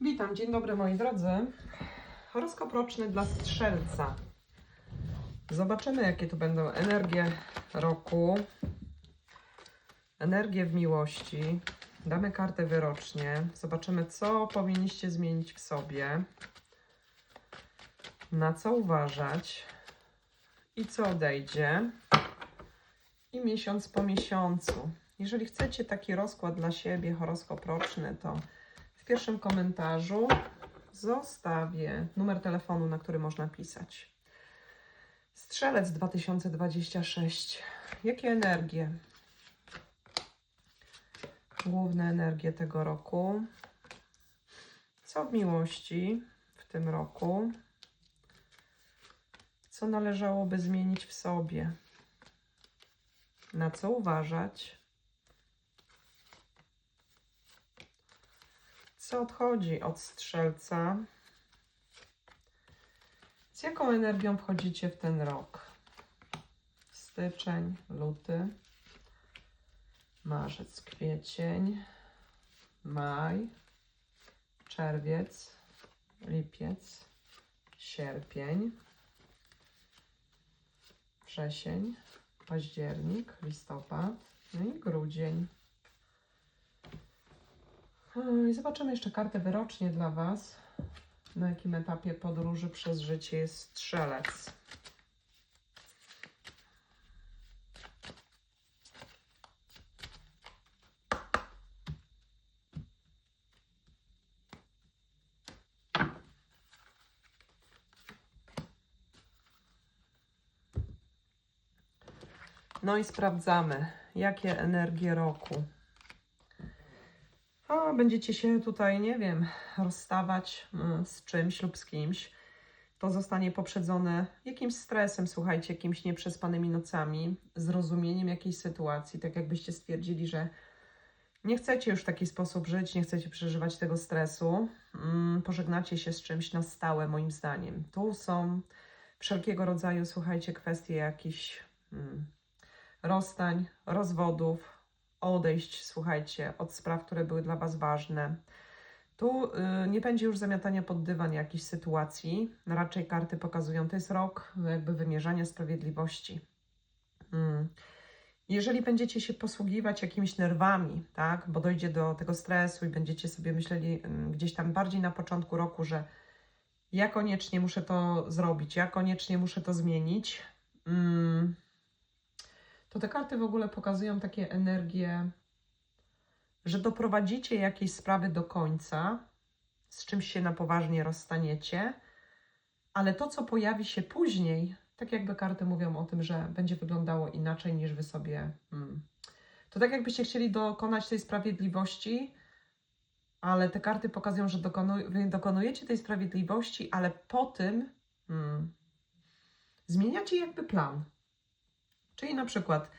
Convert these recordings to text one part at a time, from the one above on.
Witam, dzień dobry moi drodzy. Horoskop roczny dla Strzelca. Zobaczymy, jakie tu będą energie roku, energie w miłości. Damy kartę wyrocznie. Zobaczymy, co powinniście zmienić w sobie, na co uważać i co odejdzie. I miesiąc po miesiącu. Jeżeli chcecie taki rozkład dla siebie, horoskop roczny, to pierwszym komentarzu zostawię numer telefonu, na który można pisać. Strzelec 2026. Jakie energie? Główne energie tego roku. Co w miłości w tym roku? Co należałoby zmienić w sobie? Na co uważać? Co odchodzi od strzelca? Z jaką energią wchodzicie w ten rok? Styczeń, luty, marzec, kwiecień, maj, czerwiec, lipiec, sierpień, wrzesień, październik, listopad, no i grudzień. I zobaczymy jeszcze kartę wyrocznie dla Was. Na jakim etapie podróży przez życie jest strzelec. No i sprawdzamy, jakie energie roku. Będziecie się tutaj, nie wiem, rozstawać mm, z czymś lub z kimś. To zostanie poprzedzone jakimś stresem, słuchajcie, jakimiś nieprzespanymi nocami, zrozumieniem jakiejś sytuacji, tak jakbyście stwierdzili, że nie chcecie już w taki sposób żyć, nie chcecie przeżywać tego stresu, mm, pożegnacie się z czymś na stałe, moim zdaniem. Tu są wszelkiego rodzaju, słuchajcie, kwestie jakichś mm, rozstań, rozwodów, odejść, słuchajcie, od spraw, które były dla Was ważne. Tu y, nie będzie już zamiatania pod dywan jakichś sytuacji. Raczej karty pokazują, to jest rok jakby wymierzania sprawiedliwości. Mm. Jeżeli będziecie się posługiwać jakimiś nerwami, tak, bo dojdzie do tego stresu i będziecie sobie myśleli mm, gdzieś tam bardziej na początku roku, że ja koniecznie muszę to zrobić, ja koniecznie muszę to zmienić, mm, to te karty w ogóle pokazują takie energie, że doprowadzicie jakieś sprawy do końca, z czymś się na poważnie rozstaniecie, ale to, co pojawi się później, tak jakby karty mówią o tym, że będzie wyglądało inaczej niż wy sobie. Hmm. To tak jakbyście chcieli dokonać tej sprawiedliwości, ale te karty pokazują, że dokonu, wy dokonujecie tej sprawiedliwości, ale po tym hmm, zmieniacie jakby plan. Czyli na przykład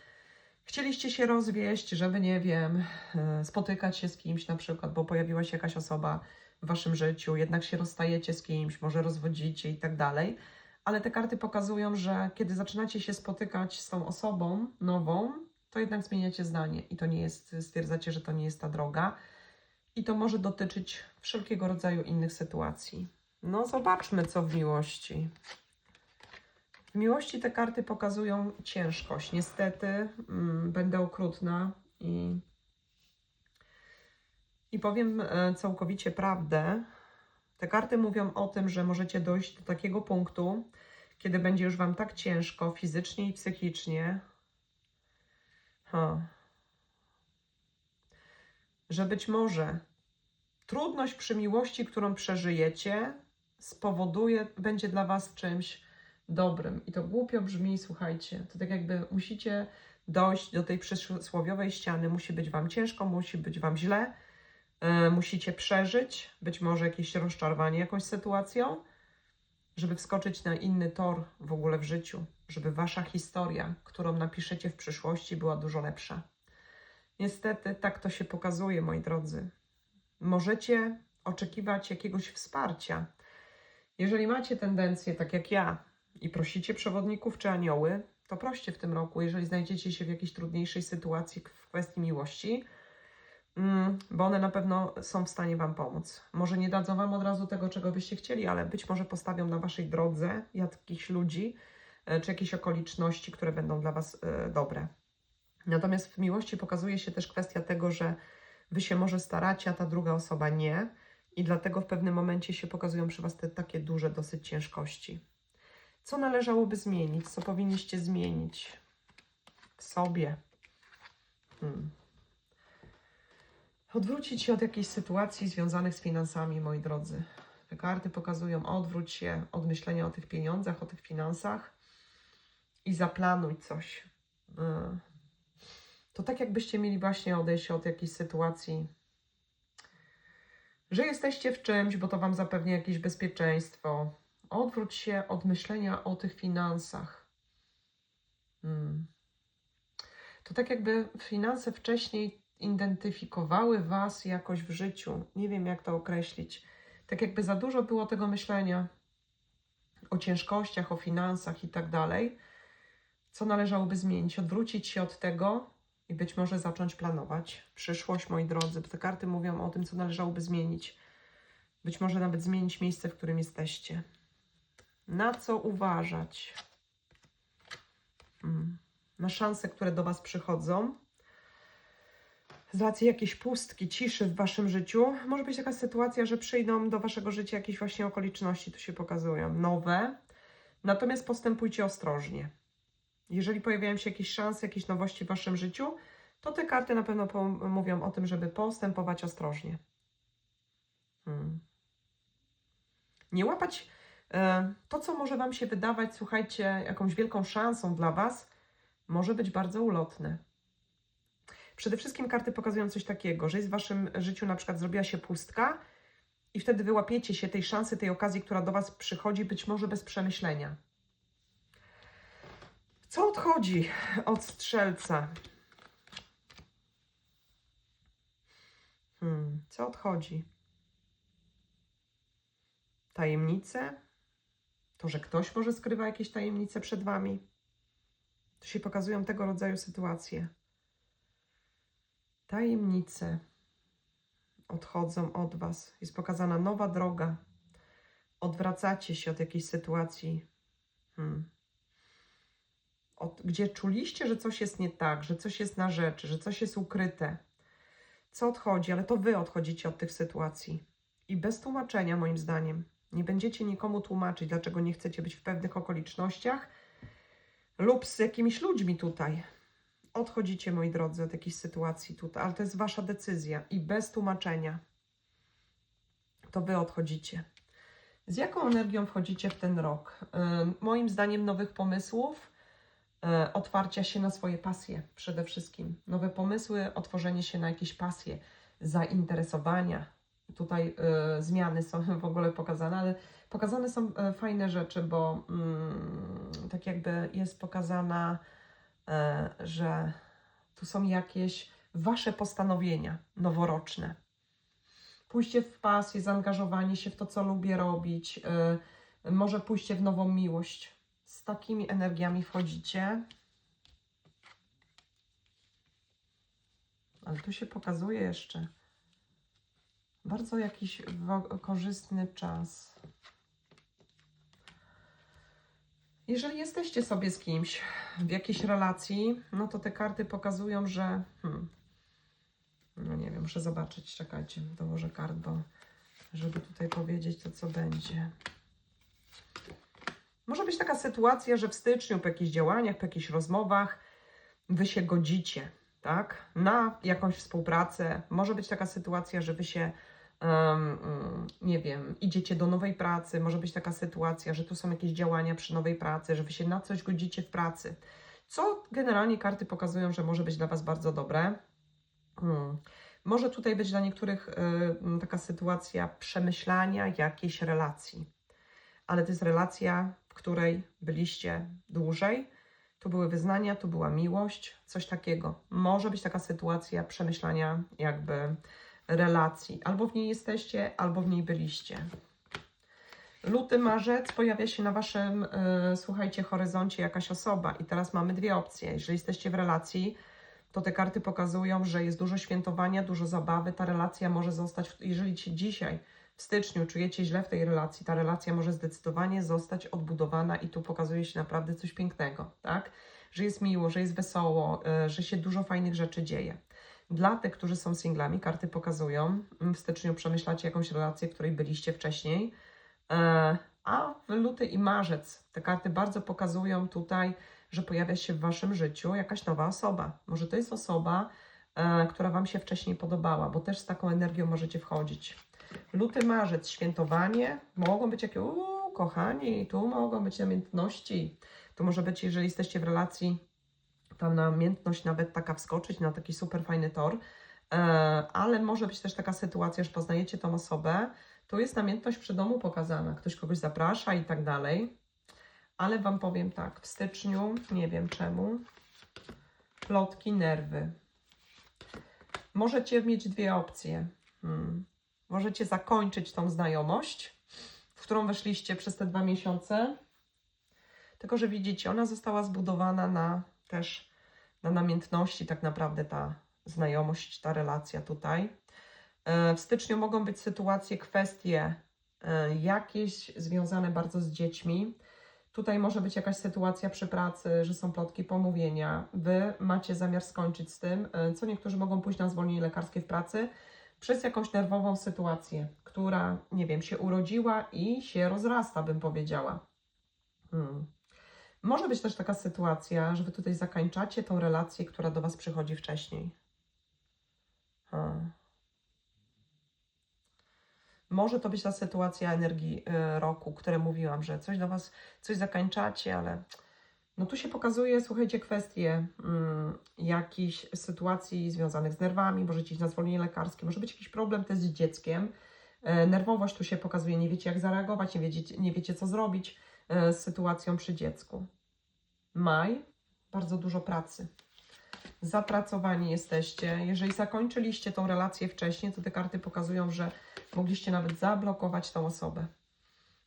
chcieliście się rozwieść, żeby, nie wiem, e, spotykać się z kimś na przykład, bo pojawiła się jakaś osoba w waszym życiu, jednak się rozstajecie z kimś, może rozwodzicie i tak dalej. Ale te karty pokazują, że kiedy zaczynacie się spotykać z tą osobą nową, to jednak zmieniacie zdanie i to nie jest, stwierdzacie, że to nie jest ta droga. I to może dotyczyć wszelkiego rodzaju innych sytuacji. No, zobaczmy, co w miłości. Miłości te karty pokazują ciężkość. Niestety mm, będę okrutna i, i powiem e, całkowicie prawdę. Te karty mówią o tym, że możecie dojść do takiego punktu, kiedy będzie już Wam tak ciężko fizycznie i psychicznie, że być może trudność przy miłości, którą przeżyjecie, spowoduje, będzie dla Was czymś dobrym. I to głupio brzmi, słuchajcie, to tak jakby musicie dojść do tej przysłowiowej ściany, musi być Wam ciężko, musi być Wam źle, yy, musicie przeżyć być może jakieś rozczarowanie jakąś sytuacją, żeby wskoczyć na inny tor w ogóle w życiu, żeby Wasza historia, którą napiszecie w przyszłości, była dużo lepsza. Niestety tak to się pokazuje, moi drodzy. Możecie oczekiwać jakiegoś wsparcia. Jeżeli macie tendencję, tak jak ja, i prosicie przewodników czy anioły, to proście w tym roku, jeżeli znajdziecie się w jakiejś trudniejszej sytuacji w kwestii miłości, mm, bo one na pewno są w stanie Wam pomóc. Może nie dadzą Wam od razu tego, czego byście chcieli, ale być może postawią na Waszej drodze jakichś ludzi, e, czy jakieś okoliczności, które będą dla Was e, dobre. Natomiast w miłości pokazuje się też kwestia tego, że Wy się może staracie, a ta druga osoba nie. I dlatego w pewnym momencie się pokazują przy Was te takie duże dosyć ciężkości. Co należałoby zmienić? Co powinniście zmienić w sobie? Hmm. Odwrócić się od jakiejś sytuacji związanych z finansami, moi drodzy. Te karty pokazują, odwróć się od myślenia o tych pieniądzach, o tych finansach i zaplanuj coś. Hmm. To tak jakbyście mieli właśnie odejść od jakiejś sytuacji, że jesteście w czymś, bo to Wam zapewni jakieś bezpieczeństwo. Odwróć się od myślenia o tych finansach. Hmm. To tak jakby finanse wcześniej identyfikowały Was jakoś w życiu. Nie wiem, jak to określić. Tak jakby za dużo było tego myślenia o ciężkościach, o finansach i tak dalej. Co należałoby zmienić? Odwrócić się od tego i być może zacząć planować przyszłość, moi drodzy. Te karty mówią o tym, co należałoby zmienić. Być może nawet zmienić miejsce, w którym jesteście. Na co uważać? Hmm. Na szanse, które do Was przychodzą. Z racji jakiejś pustki, ciszy w Waszym życiu, może być taka sytuacja, że przyjdą do Waszego życia jakieś właśnie okoliczności, tu się pokazują, nowe. Natomiast postępujcie ostrożnie. Jeżeli pojawiają się jakieś szanse, jakieś nowości w Waszym życiu, to te karty na pewno mówią o tym, żeby postępować ostrożnie. Hmm. Nie łapać to, co może Wam się wydawać, słuchajcie, jakąś wielką szansą dla Was, może być bardzo ulotne. Przede wszystkim karty pokazują coś takiego, że jest w Waszym życiu na przykład zrobiła się pustka i wtedy wyłapiecie się tej szansy, tej okazji, która do Was przychodzi, być może bez przemyślenia. Co odchodzi od strzelca? Hmm, co odchodzi? Tajemnice? To, że ktoś może skrywa jakieś tajemnice przed wami? Tu się pokazują tego rodzaju sytuacje. Tajemnice odchodzą od was. Jest pokazana nowa droga. Odwracacie się od jakiejś sytuacji. Hmm od, gdzie czuliście, że coś jest nie tak, że coś jest na rzeczy, że coś jest ukryte. Co odchodzi, ale to wy odchodzicie od tych sytuacji. I bez tłumaczenia, moim zdaniem. Nie będziecie nikomu tłumaczyć, dlaczego nie chcecie być w pewnych okolicznościach lub z jakimiś ludźmi tutaj. Odchodzicie, moi drodzy, od jakiejś sytuacji tutaj, ale to jest wasza decyzja i bez tłumaczenia. To wy odchodzicie. Z jaką energią wchodzicie w ten rok? Yy, moim zdaniem nowych pomysłów, E, otwarcia się na swoje pasje przede wszystkim. Nowe pomysły, otworzenie się na jakieś pasje, zainteresowania. Tutaj y, zmiany są w ogóle pokazane, ale pokazane są y, fajne rzeczy, bo y, tak jakby jest pokazana, że tu są jakieś wasze postanowienia noworoczne. Pójście w pasję, zaangażowanie się w to, co lubię robić, może pójście w nową miłość z takimi energiami wchodzicie. Ale tu się pokazuje jeszcze bardzo jakiś korzystny czas. Jeżeli jesteście sobie z kimś w jakiejś relacji, no to te karty pokazują, że. Hmm, no nie wiem, muszę zobaczyć, czekajcie, dołożę kart, bo żeby tutaj powiedzieć to, co będzie. Może być taka sytuacja, że w styczniu po jakichś działaniach, po jakichś rozmowach wy się godzicie, tak, na jakąś współpracę. Może być taka sytuacja, że wy się, um, nie wiem, idziecie do nowej pracy. Może być taka sytuacja, że tu są jakieś działania przy nowej pracy, że wy się na coś godzicie w pracy. Co generalnie karty pokazują, że może być dla was bardzo dobre. Hmm. Może tutaj być dla niektórych y, taka sytuacja przemyślania jakiejś relacji, ale to jest relacja której byliście dłużej. Tu były wyznania, tu była miłość, coś takiego. Może być taka sytuacja przemyślania jakby relacji. Albo w niej jesteście, albo w niej byliście. Luty, marzec pojawia się na waszym, yy, słuchajcie, horyzoncie jakaś osoba. I teraz mamy dwie opcje. Jeżeli jesteście w relacji, to te karty pokazują, że jest dużo świętowania, dużo zabawy. Ta relacja może zostać, jeżeli ci dzisiaj w styczniu czujecie źle w tej relacji, ta relacja może zdecydowanie zostać odbudowana i tu pokazuje się naprawdę coś pięknego, tak? Że jest miło, że jest wesoło, y, że się dużo fajnych rzeczy dzieje. Dla tych, którzy są singlami, karty pokazują, mm, w styczniu przemyślacie jakąś relację, w której byliście wcześniej, e, a w luty i marzec te karty bardzo pokazują tutaj, że pojawia się w waszym życiu jakaś nowa osoba. Może to jest osoba, e, która wam się wcześniej podobała, bo też z taką energią możecie wchodzić. Luty, marzec, świętowanie, mogą być jakieś, kochani, tu mogą być namiętności. To może być, jeżeli jesteście w relacji, tam namiętność nawet taka wskoczyć na taki super fajny tor, e, ale może być też taka sytuacja, że poznajecie tą osobę, tu jest namiętność przy domu pokazana, ktoś kogoś zaprasza i tak dalej. Ale Wam powiem tak, w styczniu, nie wiem czemu, plotki, nerwy. Możecie mieć dwie opcje. Hmm. Możecie zakończyć tą znajomość, w którą weszliście przez te dwa miesiące. Tylko, że widzicie, ona została zbudowana na też na namiętności, tak naprawdę ta znajomość, ta relacja tutaj. E, W styczniu mogą być sytuacje, kwestie e, jakieś związane bardzo z dziećmi. Tutaj może być jakaś sytuacja przy pracy, że są plotki, pomówienia. Wy macie zamiar skończyć z tym, e, co niektórzy mogą pójść na zwolnienie lekarskie w pracy przez jakąś nerwową sytuację, która, nie wiem, się urodziła i się rozrasta, bym powiedziała. Hmm. Może być też taka sytuacja, że wy tutaj zakańczacie tą relację, która do was przychodzi wcześniej. Hmm. Może to być ta sytuacja energii y, roku, które mówiłam, że coś do Was, coś zakańczacie, ale no tu się pokazuje, słuchajcie, kwestie mm, jakichś sytuacji związanych z nerwami, możecie iść na zwolnienie lekarskie, może być jakiś problem też z dzieckiem. E, nerwowość tu się pokazuje, nie wiecie jak zareagować, nie wiecie, nie wiecie co zrobić z sytuacją przy dziecku. Maj, bardzo dużo pracy. Zapracowani jesteście. Jeżeli zakończyliście tą relację wcześniej, to te karty pokazują, że mogliście nawet zablokować tą osobę.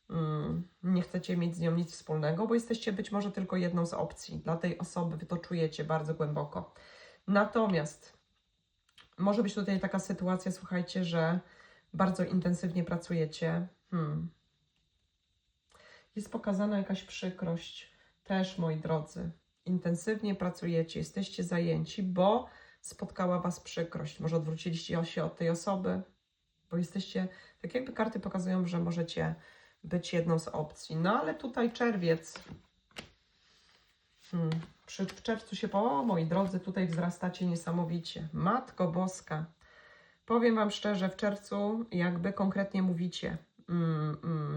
Mm, nie chcecie mieć z nią nic wspólnego, bo jesteście być może tylko jedną z opcji dla tej osoby. Wy to czujecie bardzo głęboko. Natomiast może być tutaj taka sytuacja, słuchajcie, że bardzo intensywnie pracujecie. Hmm. Jest pokazana jakaś przykrość. Też, moi drodzy, intensywnie pracujecie, jesteście zajęci, bo spotkała Was przykrość. Może odwróciliście się od tej osoby, bo jesteście, tak jakby karty pokazują, że możecie być jedną z opcji. No ale tutaj czerwiec. Hmm. Przy, w czerwcu się, o moi drodzy, tutaj wzrastacie niesamowicie. Matko Boska. Powiem Wam szczerze, w czerwcu jakby konkretnie mówicie,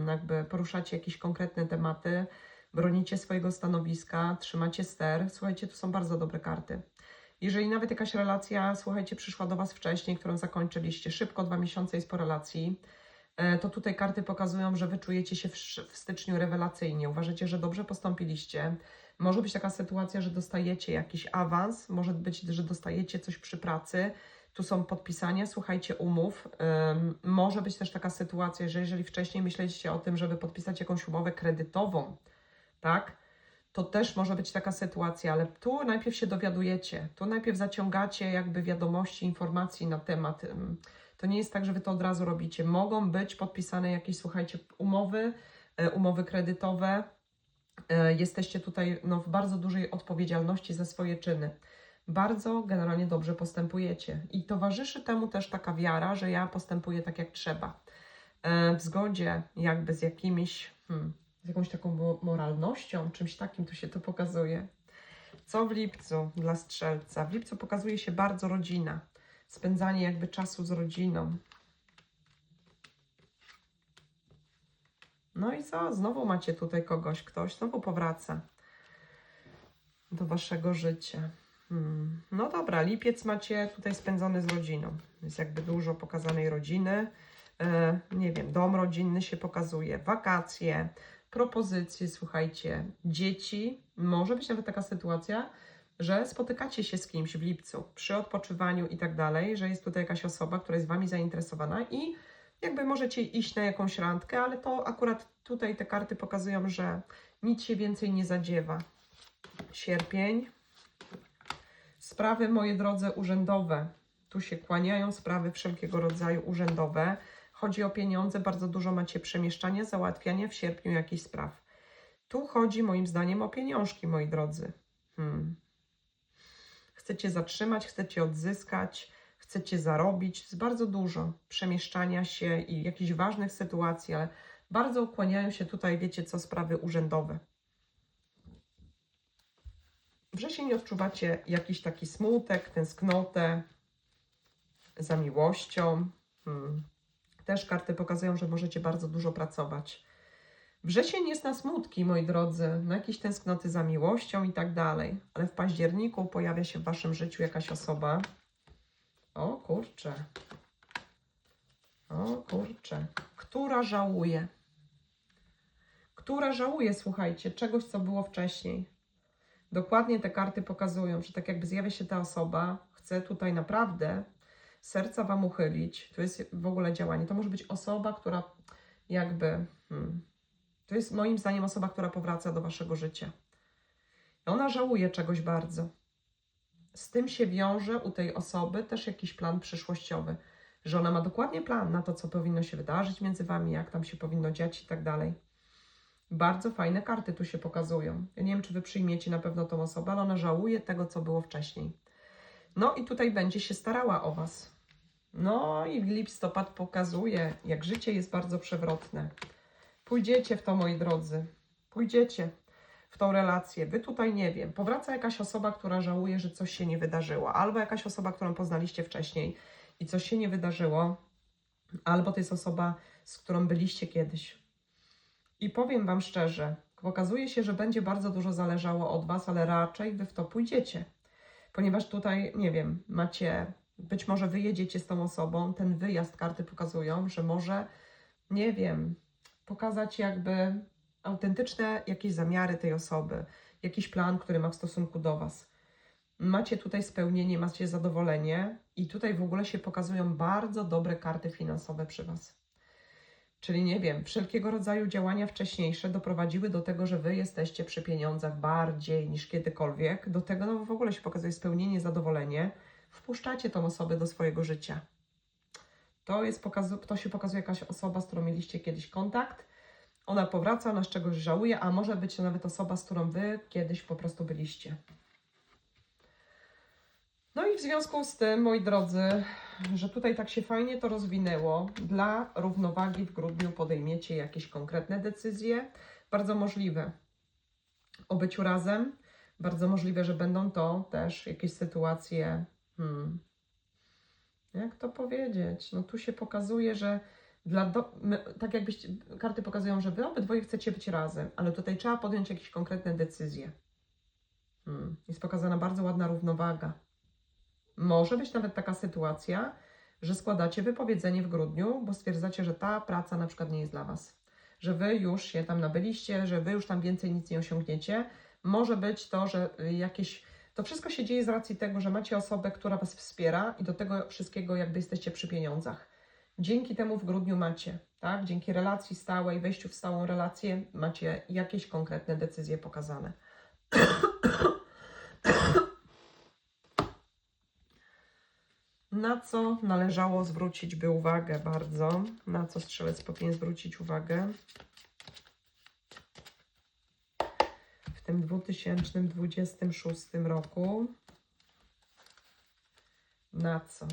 jakby poruszacie jakieś konkretne tematy, bronicie swojego stanowiska, trzymacie ster. Słuchajcie, tu są bardzo dobre karty. Jeżeli nawet jakaś relacja, słuchajcie, przyszła do Was wcześniej, którą zakończyliście szybko, dwa miesiące jest po relacji, e, to tutaj karty pokazują, że Wy czujecie się w styczniu rewelacyjnie. Uważacie, że dobrze postąpiliście. Może być taka sytuacja, że dostajecie jakiś awans, może być, że dostajecie coś przy pracy. Tu są podpisania, słuchajcie, umów. Może być też taka sytuacja, że jeżeli wcześniej myśleliście o tym, żeby podpisać jakąś umowę kredytową, tak? to też może być taka sytuacja, ale tu najpierw się dowiadujecie, tu najpierw zaciągacie jakby wiadomości, informacji na temat. To nie jest tak, że wy to od razu robicie. Mogą być podpisane jakieś, słuchajcie, umowy, e, umowy kredytowe. E, Jesteście tutaj no, w bardzo dużej odpowiedzialności za swoje czyny. Bardzo generalnie dobrze postępujecie. I towarzyszy temu też taka wiara, że ja postępuję tak jak trzeba. E, W zgodzie jakby z jakimiś, hmm, z jakąś taką mo- moralnością, czymś takim tu się to pokazuje. Co w lipcu dla strzelca? W lipcu pokazuje się bardzo rodzina, spędzanie jakby czasu z rodziną. No i co? Znowu macie tutaj kogoś, ktoś znowu powraca do waszego życia. Hmm. No dobra, lipiec macie tutaj spędzony z rodziną. Jest jakby dużo pokazanej rodziny. E, nie wiem, dom rodzinny się pokazuje, wakacje, propozycje, słuchajcie, dzieci. Może być nawet taka sytuacja, że spotykacie się z kimś w lipcu przy odpoczywaniu i tak dalej, że jest tutaj jakaś osoba, która jest wami zainteresowana i jakby możecie iść na jakąś randkę, ale to akurat tutaj te karty pokazują, że nic się więcej nie zadziewa. Sierpień. Sprawy, moi drodzy, urzędowe. Tu się kłaniają sprawy wszelkiego rodzaju urzędowe. Chodzi o pieniądze, bardzo dużo macie przemieszczania, załatwiania w sierpniu jakichś spraw. Tu chodzi moim zdaniem o pieniążki, moi drodzy. Hmm. Chcecie zatrzymać, chcecie odzyskać, chcecie zarobić. Jest bardzo dużo przemieszczania się i jakichś ważnych sytuacji, ale bardzo ukłaniają się tutaj, wiecie co, sprawy urzędowe. Wrzesień odczuwacie jakiś taki smutek, tęsknotę za miłością. Hmm. Też karty pokazują, że możecie bardzo dużo pracować. Wrzesień jest na smutki, moi drodzy, na jakieś tęsknoty za miłością i tak dalej. Ale w październiku pojawia się w waszym życiu jakaś osoba. O kurczę. O kurczę. Która żałuje. Która żałuje, słuchajcie, czegoś, co było wcześniej. Dokładnie te karty pokazują, że tak jakby zjawia się ta osoba, chce tutaj naprawdę serca wam uchylić. To jest w ogóle działanie. To może być osoba, która jakby. Hmm, to jest moim zdaniem osoba, która powraca do waszego życia. I ona żałuje czegoś bardzo. Z tym się wiąże u tej osoby też jakiś plan przyszłościowy, że ona ma dokładnie plan na to, co powinno się wydarzyć między wami, jak tam się powinno dziać i tak dalej. Bardzo fajne karty tu się pokazują. Ja nie wiem, czy wy przyjmiecie na pewno tą osobę, ale ona żałuje tego, co było wcześniej. No i tutaj będzie się starała o was. No i listopad pokazuje, jak życie jest bardzo przewrotne. Pójdziecie w to, moi drodzy. Pójdziecie w tą relację. Wy tutaj nie wiem. Powraca jakaś osoba, która żałuje, że coś się nie wydarzyło, albo jakaś osoba, którą poznaliście wcześniej i coś się nie wydarzyło, albo to jest osoba, z którą byliście kiedyś. I powiem Wam szczerze, pokazuje się, że będzie bardzo dużo zależało od Was, ale raczej Wy w to pójdziecie. Ponieważ tutaj, nie wiem, macie, być może wyjedziecie z tą osobą, ten wyjazd karty pokazują, że może, nie wiem, pokazać jakby autentyczne jakieś zamiary tej osoby, jakiś plan, który ma w stosunku do Was. Macie tutaj spełnienie, macie zadowolenie i tutaj w ogóle się pokazują bardzo dobre karty finansowe przy Was. Czyli nie wiem, wszelkiego rodzaju działania wcześniejsze doprowadziły do tego, że Wy jesteście przy pieniądzach bardziej niż kiedykolwiek. Do tego no, w ogóle się pokazuje spełnienie, zadowolenie. Wpuszczacie tą osobę do swojego życia. To, jest pokazu- to się pokazuje jakaś osoba, z którą mieliście kiedyś kontakt. Ona powraca, ona z czegoś żałuje, a może być to nawet osoba, z którą Wy kiedyś po prostu byliście. No i w związku z tym, moi drodzy, że tutaj tak się fajnie to rozwinęło, dla równowagi w grudniu podejmiecie jakieś konkretne decyzje. Bardzo możliwe o byciu razem. Bardzo możliwe, że będą to też jakieś sytuacje. Hmm, jak to powiedzieć? No tu się pokazuje, że dla do, my, tak jakbyście, karty pokazują, że wy obydwoje chcecie być razem, ale tutaj trzeba podjąć jakieś konkretne decyzje. Hmm, jest pokazana bardzo ładna równowaga. Może być nawet taka sytuacja, że składacie wypowiedzenie w grudniu, bo stwierdzacie, że ta praca na przykład nie jest dla Was. Że Wy już się tam nabyliście, że Wy już tam więcej nic nie osiągniecie. Może być to, że jakieś. To wszystko się dzieje z racji tego, że macie osobę, która Was wspiera i do tego wszystkiego jakby jesteście przy pieniądzach. Dzięki temu w grudniu macie, tak? Dzięki relacji stałej, wejściu w stałą relację macie jakieś konkretne decyzje pokazane. Na co należało zwrócić by uwagę bardzo? Na co strzelec powinien zwrócić uwagę? W tym 2026 roku. Na co?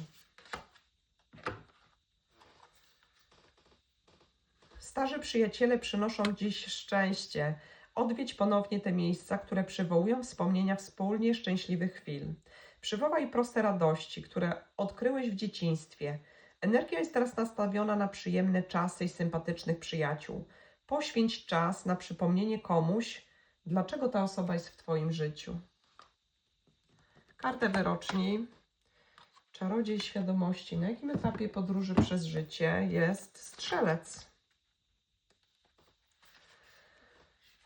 Starzy przyjaciele przynoszą dziś szczęście. Odwiedź ponownie te miejsca, które przywołują wspomnienia wspólnie szczęśliwych chwil. Przywołaj proste radości, które odkryłeś w dzieciństwie. Energia jest teraz nastawiona na przyjemne czasy i sympatycznych przyjaciół. Poświęć czas na przypomnienie komuś, dlaczego ta osoba jest w Twoim życiu. Kartę wyroczni. Czarodziej świadomości. Na jakim etapie podróży przez życie jest strzelec?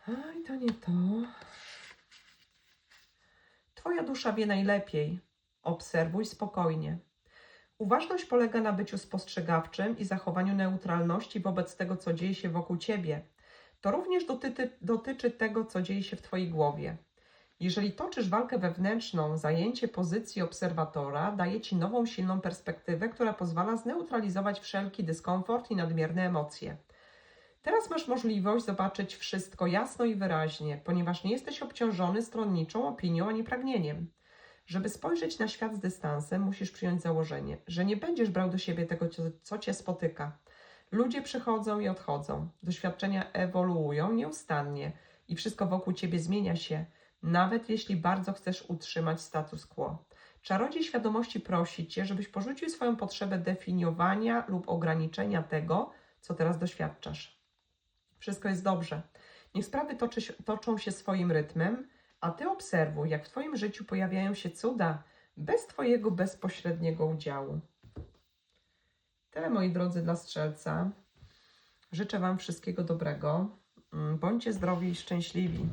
Aj, to nie to. Twoja dusza wie najlepiej. Obserwuj spokojnie. Uważność polega na byciu spostrzegawczym i zachowaniu neutralności wobec tego, co dzieje się wokół ciebie. To również dotyczy, dotyczy tego, co dzieje się w Twojej głowie. Jeżeli toczysz walkę wewnętrzną, zajęcie pozycji obserwatora daje ci nową, silną perspektywę, która pozwala zneutralizować wszelki dyskomfort i nadmierne emocje. Teraz masz możliwość zobaczyć wszystko jasno i wyraźnie, ponieważ nie jesteś obciążony stronniczą opinią ani pragnieniem. Żeby spojrzeć na świat z dystansem, musisz przyjąć założenie, że nie będziesz brał do siebie tego, co, cię spotyka. Ludzie przychodzą i odchodzą, doświadczenia ewoluują nieustannie i wszystko wokół ciebie zmienia się, nawet jeśli bardzo chcesz utrzymać status quo. Czarodziej świadomości prosi cię, żebyś porzucił swoją potrzebę definiowania lub ograniczenia tego, co teraz doświadczasz. Wszystko jest dobrze. Niech sprawy toczy, toczą się swoim rytmem, a ty obserwuj, jak w twoim życiu pojawiają się cuda bez twojego bezpośredniego udziału. Tyle, moi drodzy, dla strzelca. Życzę Wam wszystkiego dobrego. Mm, Bądźcie zdrowi i szczęśliwi.